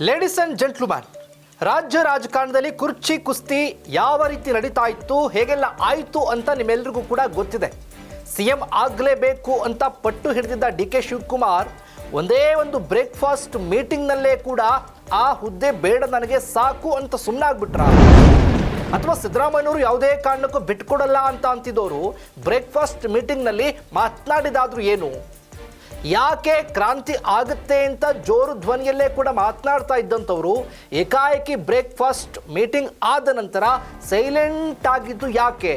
Ladies and ಜೆಂಟ್ಲುಮ್ಯಾನ್ ರಾಜ್ಯ ರಾಜಕಾರಣದಲ್ಲಿ ಕುರ್ಚಿ ಕುಸ್ತಿ ಯಾವ ರೀತಿ ನಡೀತಾ ಇತ್ತು, ಹೇಗೆಲ್ಲ ಆಯಿತು ಅಂತ ನಿಮ್ಮೆಲ್ರಿಗೂ ಕೂಡ ಗೊತ್ತಿದೆ. ಸಿ ಎಂ ಆಗಲೇಬೇಕು ಅಂತ ಪಟ್ಟು ಹಿಡಿದಿದ್ದ ಡಿ ಕೆ ಶಿವಕುಮಾರ್ ಒಂದೇ ಒಂದು ಬ್ರೇಕ್ಫಾಸ್ಟ್ ಮೀಟಿಂಗ್ನಲ್ಲೇ ಕೂಡ ಆ ಹುದ್ದೆ ಬೇಡ ನನಗೆ ಸಾಕು ಅಂತ ಸುಮ್ಮನಾಗ್ಬಿಟ್ರ ಅಥವಾ ಸಿದ್ದರಾಮಯ್ಯನವರು ಯಾವುದೇ ಕಾರಣಕ್ಕೂ ಬಿಟ್ಕೊಡಲ್ಲ ಅಂತ ಅಂತಿದ್ದವರು ಬ್ರೇಕ್ಫಾಸ್ಟ್ ಮೀಟಿಂಗ್ನಲ್ಲಿ ಮಾತನಾಡಿದಾದರೂ ಏನು? ಯಾಕೆ ಕ್ರಾಂತಿ ಆಗುತ್ತೆ ಅಂತ ಜೋರು ಧ್ವನಿಯಲ್ಲೇ ಕೂಡ ಮಾತನಾಡ್ತಾ ಇದ್ದಂಥವರು, ಏಕಾಏಕಿ ಬ್ರೇಕ್ಫಾಸ್ಟ್ ಮೀಟಿಂಗ್ ಆದ ನಂತರ ಸೈಲೆಂಟ್ ಆಗಿದ್ದು ಯಾಕೆ?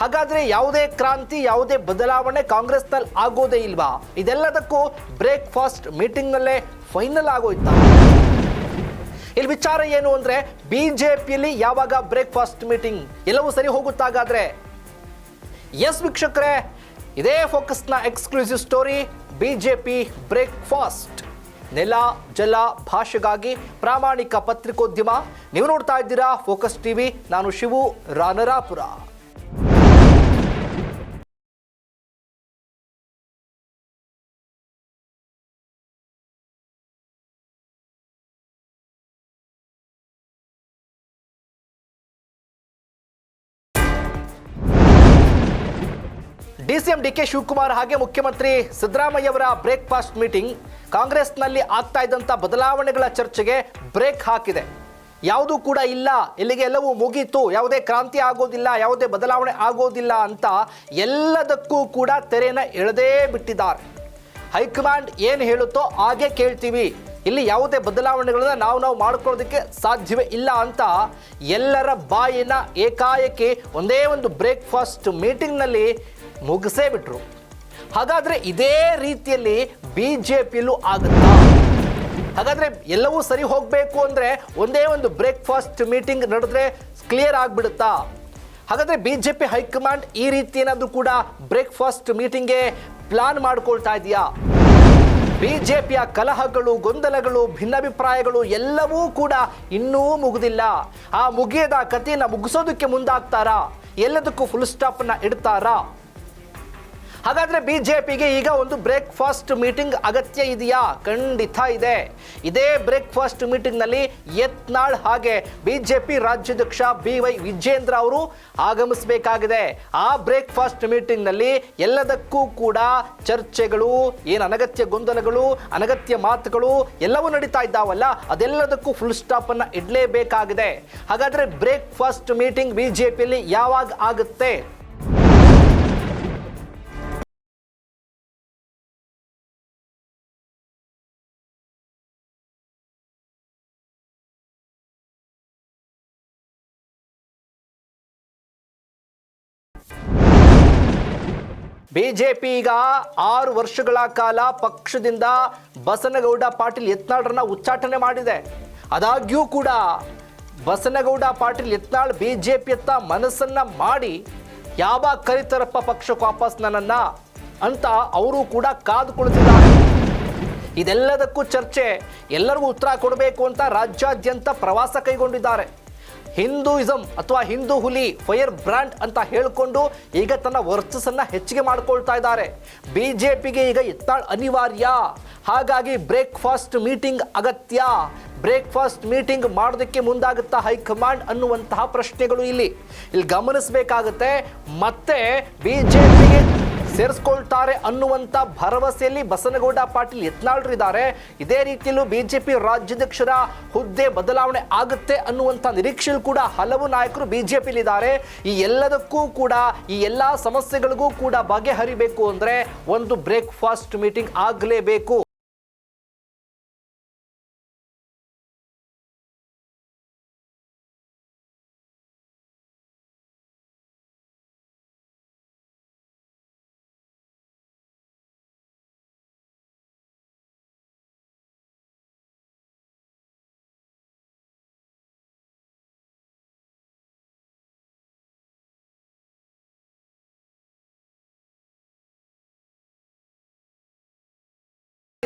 ಹಾಗಾದರೆ ಯಾವುದೇ ಕ್ರಾಂತಿ, ಯಾವುದೇ ಬದಲಾವಣೆ ಕಾಂಗ್ರೆಸ್ನಲ್ಲಿ ಆಗೋದೇ ಇಲ್ವಾ? ಇದೆಲ್ಲದಕ್ಕೂ ಬ್ರೇಕ್ಫಾಸ್ಟ್ ಮೀಟಿಂಗ್ನಲ್ಲೇ ಫೈನಲ್ ಆಗೋಯ್ತಾ? ಇಲ್ಲಿ ವಿಚಾರ ಏನು ಅಂದರೆ ಬಿ ಜೆ ಪಿಯಲ್ಲಿ ಯಾವಾಗ ಬ್ರೇಕ್ಫಾಸ್ಟ್ ಮೀಟಿಂಗ್ ಎಲ್ಲವೂ ಸರಿ ಹೋಗುತ್ತಾಗಾದರೆ? ಎಸ್ ವೀಕ್ಷಕರೇ, ಇದೇ ಫೋಕಸ್ನ ಎಕ್ಸ್ಕ್ಲೂಸಿವ್ ಸ್ಟೋರಿ ಬಿಜೆಪಿ ಬ್ರೇಕ್ಫಾಸ್ಟ್. ನೆಲ, ಜಲ, ಭಾಷೆಗಾಗಿ ಪ್ರಾಮಾಣಿಕ ಪತ್ರಿಕೋದ್ಯಮ. ನೀವು ನೋಡ್ತಾ ಇದ್ದೀರಾ ಫೋಕಸ್ ಟಿವಿ. ನಾನು ಶಿವು ರಾನರಾಪುರ. ಡಿಸಿಎಂ ಡಿ ಕೆ ಶಿವಕುಮಾರ್ ಹಾಗೆ ಮುಖ್ಯಮಂತ್ರಿ ಸಿದ್ದರಾಮಯ್ಯವರ ಬ್ರೇಕ್ಫಾಸ್ಟ್ ಮೀಟಿಂಗ್ ಕಾಂಗ್ರೆಸ್ನಲ್ಲಿ ಆಗ್ತಾ ಇದ್ದಂಥ ಬದಲಾವಣೆಗಳ ಚರ್ಚೆಗೆ ಬ್ರೇಕ್ ಹಾಕಿದೆ. ಯಾವುದೂ ಕೂಡ ಇಲ್ಲ, ಇಲ್ಲಿಗೆ ಎಲ್ಲವೂ ಮುಗೀತು, ಯಾವುದೇ ಕ್ರಾಂತಿ ಆಗೋದಿಲ್ಲ, ಯಾವುದೇ ಬದಲಾವಣೆ ಆಗೋದಿಲ್ಲ ಅಂತ ಎಲ್ಲದಕ್ಕೂ ಕೂಡ ತೆರೆನ ಎಳೆದೇ ಬಿಟ್ಟಿದ್ದಾರೆ. ಹೈಕಮಾಂಡ್ ಏನು ಹೇಳುತ್ತೋ ಹಾಗೆ ಕೇಳ್ತೀವಿ. ಇಲ್ಲಿ ಯಾವುದೇ ಬದಲಾವಣೆಗಳನ್ನ ನಾವು ನಾವು ಮಾಡ್ಕೊಳ್ಳೋದಕ್ಕೆ ಸಾಧ್ಯವೇ ಇಲ್ಲ ಅಂತ ಎಲ್ಲರ ಬಾಯಿನ ಏಕಾಏಕಿ ಒಂದೇ ಒಂದು ಬ್ರೇಕ್ಫಾಸ್ಟ್ ಮೀಟಿಂಗ್ನಲ್ಲಿ ಮುಗಿಸೇ ಬಿಟ್ರು. ಹಾಗಾದ್ರೆ ಇದೇ ರೀತಿಯಲ್ಲಿ ಬಿ ಜೆ ಪಿಯಲ್ಲೂ ಆಗುತ್ತಾ? ಹಾಗಾದ್ರೆ ಎಲ್ಲವೂ ಸರಿ ಹೋಗಬೇಕು ಅಂದ್ರೆ ಒಂದೇ ಒಂದು ಬ್ರೇಕ್ಫಾಸ್ಟ್ ಮೀಟಿಂಗ್ ನಡೆದ್ರೆ ಕ್ಲಿಯರ್ ಆಗ್ಬಿಡುತ್ತಾ? ಹಾಗಾದ್ರೆ ಪಿ ಹೈಕಮಾಂಡ್ ಈ ರೀತಿ ಏನಾದರೂ ಕೂಡ ಬ್ರೇಕ್ಫಾಸ್ಟ್ ಮೀಟಿಂಗ್ಗೆ ಪ್ಲಾನ್ ಮಾಡ್ಕೊಳ್ತಾ ಇದೆಯಾ? ಬಿಜೆಪಿಯ ಕಲಹಗಳು, ಗೊಂದಲಗಳು, ಭಿನ್ನಾಭಿಪ್ರಾಯಗಳು ಎಲ್ಲವೂ ಕೂಡ ಇನ್ನೂ ಮುಗಿದಿಲ್ಲ. ಆ ಮುಗಿಯದ ಕಥೆಯನ್ನು ಮುಗಿಸೋದಕ್ಕೆ ಮುಂದಾಗ್ತಾರಾ? ಎಲ್ಲದಕ್ಕೂ ಫುಲ್ ಸ್ಟಾಪ್ನ ಇಡ್ತಾರಾ? ಹಾಗಾದ್ರೆ ಬಿಜೆಪಿಗೆ ಈಗ ಒಂದು ಬ್ರೇಕ್ಫಾಸ್ಟ್ ಮೀಟಿಂಗ್ ಅಗತ್ಯ ಇದೆಯಾ? ಖಂಡಿತ ಇದೆ. ಇದೇ ಬ್ರೇಕ್ಫಾಸ್ಟ್ ಮೀಟಿಂಗ್ನಲ್ಲಿ ಯತ್ನಾಳ್ ಹಾಗೆ ಬಿಜೆಪಿ ರಾಜ್ಯಾಧ್ಯಕ್ಷ ಬಿ ವೈ ವಿಜೇಂದ್ರ ಅವರು ಆಗಮಿಸಬೇಕಾಗಿದೆ. ಆ ಬ್ರೇಕ್ಫಾಸ್ಟ್ ಮೀಟಿಂಗ್ನಲ್ಲಿ ಎಲ್ಲದಕ್ಕೂ ಕೂಡ ಚರ್ಚೆಗಳು, ಏನು ಅನಗತ್ಯ ಗೊಂದಲಗಳು, ಅನಗತ್ಯ ಮಾತುಗಳು ಎಲ್ಲವೂ ನಡೀತಾ ಇದ್ದಾವಲ್ಲ, ಅದೆಲ್ಲದಕ್ಕೂ ಫುಲ್ ಸ್ಟಾಪ್ ಅನ್ನ ಇಡಲೇಬೇಕಾಗಿದೆ. ಹಾಗಾದ್ರೆ ಬ್ರೇಕ್ಫಾಸ್ಟ್ ಮೀಟಿಂಗ್ ಬಿಜೆಪಿಯಲ್ಲಿ ಯಾವಾಗ ಆಗುತ್ತೆ? ಬಿಜೆಪಿ ಈಗ ಆರು ವರ್ಷಗಳ ಕಾಲ ಪಕ್ಷದಿಂದ ಬಸನಗೌಡ ಪಾಟೀಲ್ ಯತ್ನಾಳ್ರನ್ನ ಉಚ್ಚಾಟನೆ ಮಾಡಿದೆ. ಆದಾಗ್ಯೂ ಕೂಡ ಬಸನಗೌಡ ಪಾಟೀಲ್ ಯತ್ನಾಳ್ ಪಿಯತ್ತ ಮನಸ್ಸನ್ನು ಮಾಡಿ ಯಾವಾಗ ಕರಿತಾರಪ್ಪ ಪಕ್ಷಕ್ಕೆ ವಾಪಸ್ ನನ್ನನ್ನ ಅಂತ ಅವರು ಕೂಡ ಕಾದುಕೊಳ್ತಿದ್ದಾರೆ ಇದೆಲ್ಲದಕ್ಕೂ ಚರ್ಚೆ, ಎಲ್ಲರಿಗೂ ಉತ್ತರ ಕೊಡಬೇಕು ಅಂತ ರಾಜ್ಯಾದ್ಯಂತ ಪ್ರವಾಸ ಕೈಗೊಂಡಿದ್ದಾರೆ. ಹಿಂದೂಯಿಸಂ ಅಥವಾ ಹಿಂದೂ ಹುಲಿ, ಫೈರ್ ಬ್ರ್ಯಾಂಡ್ ಅಂತ ಹೇಳಿಕೊಂಡು ಈಗ ತನ್ನ ವರ್ಚಸ್ಸನ್ನ ಹೆಚ್ಚಿಗೆ ಮಾಡಿಕೊಳ್ತಾ ಇದ್ದಾರೆ. ಬಿಜೆಪಿಗೆ ಈಗ ಎತ್ತಾಳ್ ಅನಿವಾರ್ಯ. ಹಾಗಾಗಿ ಬ್ರೇಕ್ಫಾಸ್ಟ್ ಮೀಟಿಂಗ್ ಅಗತ್ಯ. ಬ್ರೇಕ್ಫಾಸ್ಟ್ ಮೀಟಿಂಗ್ ಮಾಡೋದಕ್ಕೆ ಮುಂದಾಗುತ್ತಾ ಹೈಕಮಾಂಡ್ ಅನ್ನುವಂತಹ ಪ್ರಶ್ನೆಗಳು ಇಲ್ಲಿ. ಇಲ್ಲಿ ಗಮನಿಸಬೇಕಾಗುತ್ತೆ, ಮತ್ತೆ ಬಿಜೆಪಿಗೆ ಸೇರಿಸ್ಕೊಳ್ತಾರೆ ಅನ್ನುವಂಥ ಭರವಸೆಯಲ್ಲಿ ಬಸನಗೌಡ ಪಾಟೀಲ್ ಯತ್ನಾಳ್ರಿದ್ದಾರೆ ಇದೇ ರೀತಿಯಲ್ಲೂ ಬಿಜೆಪಿ ರಾಜ್ಯಾಧ್ಯಕ್ಷರ ಹುದ್ದೆ ಬದಲಾವಣೆ ಆಗುತ್ತೆ ಅನ್ನುವಂಥ ನಿರೀಕ್ಷೆಯಲ್ಲೂ ಕೂಡ ಹಲವು ನಾಯಕರು ಬಿಜೆಪಿಲಿದ್ದಾರೆ ಈ ಎಲ್ಲದಕ್ಕೂ ಕೂಡ, ಈ ಎಲ್ಲ ಸಮಸ್ಯೆಗಳಿಗೂ ಕೂಡ ಬಗೆಹರಿಬೇಕು ಅಂದರೆ ಒಂದು ಬ್ರೇಕ್ಫಾಸ್ಟ್ ಮೀಟಿಂಗ್ ಆಗಲೇಬೇಕು.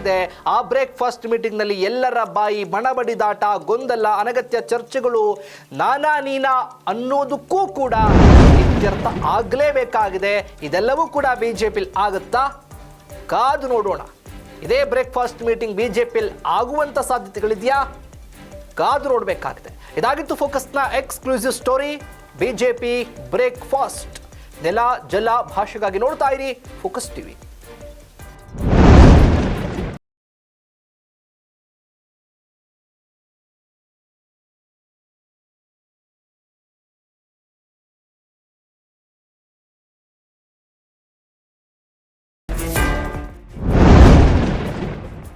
ಇದೆ. ಆ ಬ್ರೇಕ್ಫಾಸ್ಟ್ ಮೀಟಿಂಗ್ನಲ್ಲಿ ಎಲ್ಲರ ಬಾಯಿ ಬಣಬಡಿದಾಟ ಗೊಂದಲ, ಅನಗತ್ಯ ಚರ್ಚೆಗಳು ನಾನಾ ನೀನಾ ಅನ್ನೋದಕ್ಕೂ ಕೂಡ ಇತ್ಯರ್ಥ ಆಗಲೇಬೇಕಾಗಿದೆ. ಇದೆಲ್ಲವೂ ಕೂಡ ಬಿಜೆಪಿ ಆಗುತ್ತಾ? ಕಾದು ನೋಡೋಣ. ಇದೇ ಬ್ರೇಕ್ಫಾಸ್ಟ್ ಮೀಟಿಂಗ್ ಬಿಜೆಪಿಯಲ್ಲಿ ಆಗುವಂತ ಸಾಧ್ಯತೆಗಳಿದೆಯಾ? ಕಾದು ನೋಡಬೇಕಾಗಿದೆ. ಇದಾಗಿತ್ತು ಫೋಕಸ್ನ exclusive story BJP breakfast ನೆಲ, ಜಲ ಭಾಷೆಗಾಗಿ ನೋಡ್ತಾ ಇರಿ. Focus TV